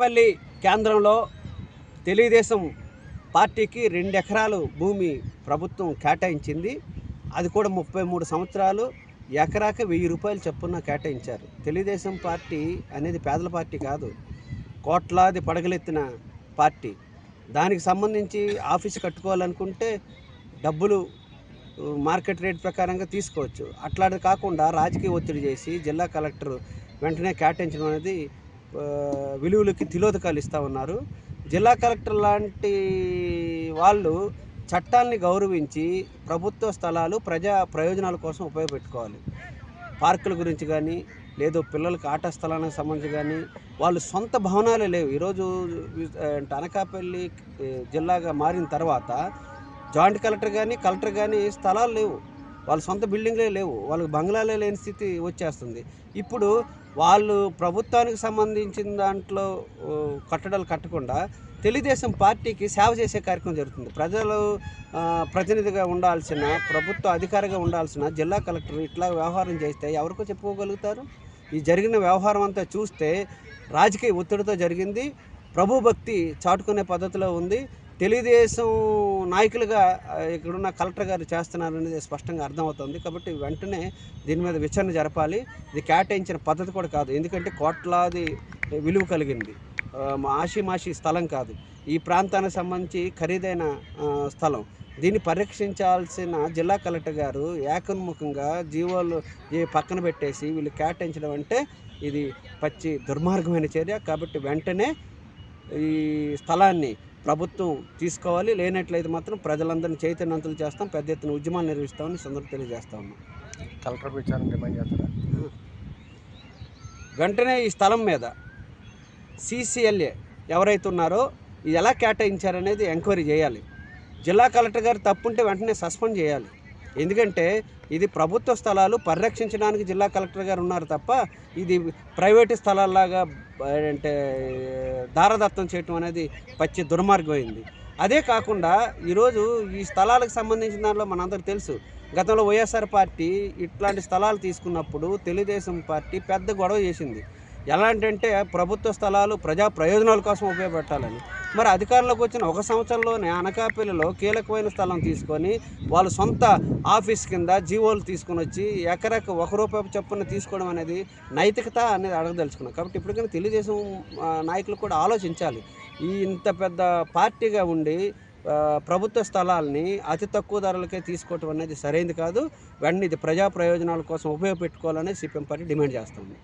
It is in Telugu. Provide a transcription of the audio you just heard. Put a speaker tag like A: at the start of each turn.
A: పల్లి కేంద్రంలో తెలుగుదేశం పార్టీకి రెండు ఎకరాలు భూమి ప్రభుత్వం కేటాయించింది. అది కూడా ముప్పై మూడు సంవత్సరాలు ఎకరాకి వెయ్యి రూపాయలు చొప్పున కేటాయించారు. తెలుగుదేశం పార్టీ అనేది పేదల పార్టీ కాదు కోట్లాది పడగలెత్తిన పార్టీ. దానికి సంబంధించి ఆఫీస్ కట్టుకోవాలనుకుంటే డబ్బులు మార్కెట్ రేట్ ప్రకారంగా తీసుకోవచ్చు. అట్లాంటిది కాకుండా రాజకీయ ఒత్తిడి చేసి జిల్లా కలెక్టర్ వెంటనే కేటాయించడం అనేది విలువలకి తిలోదకాలు ఇస్తూ ఉన్నారు జిల్లా కలెక్టర్ లాంటి వాళ్ళు చట్టాల్ని గౌరవించి ప్రభుత్వ స్థలాలు ప్రజా ప్రయోజనాల కోసం ఉపయోగపెట్టుకోవాలి. పార్కుల గురించి కానీ లేదు పిల్లలకి ఆట స్థలానికి సంబంధించి కానీ వాళ్ళు సొంత భవనాలే లేవు. ఈరోజు అంటే అనకాపల్లి జిల్లాగా మారిన తర్వాత జాయింట్ కలెక్టర్ కానీ కలెక్టర్ కానీ స్థలాలు లేవు. వాళ్ళ సొంత బిల్డింగ్లే లేవు. వాళ్ళకి బంగ్లాలే లేని స్థితి వచ్చేస్తుంది. ఇప్పుడు వాళ్ళు ప్రభుత్వానికి సంబంధించిన దాంట్లో కట్టడాలు కట్టకుండా తెలుగుదేశం పార్టీకి సేవ చేసే కార్యక్రమం జరుగుతుంది. ప్రజలు ప్రతినిధిగా ఉండాల్సిన ప్రభుత్వ అధికారిగా ఉండాల్సిన జిల్లా కలెక్టర్ ఇట్లా వ్యవహారం చేస్తే ఎవరికో చెప్పుకోగలుగుతారు? ఈ జరిగిన వ్యవహారం అంతా చూస్తే రాజకీయ ఒత్తిడితో జరిగింది. ప్రభు భక్తి చాటుకునే పద్ధతిలో ఉంది. తెలుగుదేశం నాయకులుగా ఇక్కడున్న కలెక్టర్ గారు చేస్తున్నారు అనేది స్పష్టంగా అర్థమవుతుంది. కాబట్టి వెంటనే దీని మీద విచారణ జరపాలి. ఇది కేటాయించిన పద్ధతి కూడా కాదు. ఎందుకంటే కోట్లాది విలువ కలిగింది. ఆషిమాషి స్థలం కాదు. ఈ ప్రాంతానికి సంబంధించి ఖరీదైన స్థలం. దీన్ని పరీక్షించాల్సిన జిల్లా కలెక్టర్ గారు ఏకోన్ముఖంగా జీవోలు పక్కన పెట్టేసి వీళ్ళు కేటాయించడం అంటే ఇది పచ్చి దుర్మార్గమైన చర్య. కాబట్టి వెంటనే ఈ స్థలాన్ని ప్రభుత్వం తీసుకోవాలి. లేనట్లయితే మాత్రం ప్రజలందరినీ చైతన్యవంతులు చేస్తాం. పెద్ద ఎత్తున ఉద్యమాలు నిర్వహిస్తామని ఈ సందర్భంగా తెలియజేస్తా ఉన్నాం.
B: కలెక్టర్ విచారణ డిమాండ్ చేస్తారా?
A: వెంటనే ఈ స్థలం మీద సీసీఎల్ఏ ఎవరైతే ఉన్నారో ఇది ఎలా కేటాయించారనేది ఎంక్వైరీ చేయాలి. జిల్లా కలెక్టర్ గారు తప్పుంటే వెంటనే సస్పెండ్ చేయాలి. ఎందుకంటే ఇది ప్రభుత్వ స్థలాలు పరిరక్షించడానికి జిల్లా కలెక్టర్ గారు ఉన్నారు తప్ప ఇది ప్రైవేటు స్థలాల్లాగా అంటే దారదత్తం చేయటం అనేది పచ్చి దుర్మార్గమైంది. అదే కాకుండా ఈరోజు ఈ స్థలాలకు సంబంధించిన దాంట్లో మనందరికి తెలుసు గతంలో వైఎస్ఆర్ పార్టీ ఇట్లాంటి స్థలాలు తీసుకున్నప్పుడు తెలుగుదేశం పార్టీ పెద్ద గొడవ చేసింది. ఎలాంటంటే ప్రభుత్వ స్థలాలు ప్రజా ప్రయోజనాల కోసం ఉపయోగపెట్టాలని. మరి అధికారంలోకి వచ్చిన ఒక సంవత్సరంలోనే అనకాపల్లిలో కీలకమైన స్థలం తీసుకొని వాళ్ళ సొంత ఆఫీస్ కింద జీవోలు తీసుకొని వచ్చి ఎకరకు ఒక రూపాయి చొప్పున తీసుకోవడం అనేది నైతికత అనేది అడగదలుచుకున్నాం. కాబట్టి ఇప్పటికైనా తెలుగుదేశం నాయకులు కూడా ఆలోచించాలి. ఈ ఇంత పెద్ద పార్టీగా ఉండి ప్రభుత్వ స్థలాల్ని అతి తక్కువ ధరలకే తీసుకోవటం అనేది సరైనది కాదు. వెంటనే ఇది ప్రజా ప్రయోజనాల కోసం ఉపయోగపెట్టుకోవాలని సిపిఎం పార్టీ డిమాండ్ చేస్తుంది.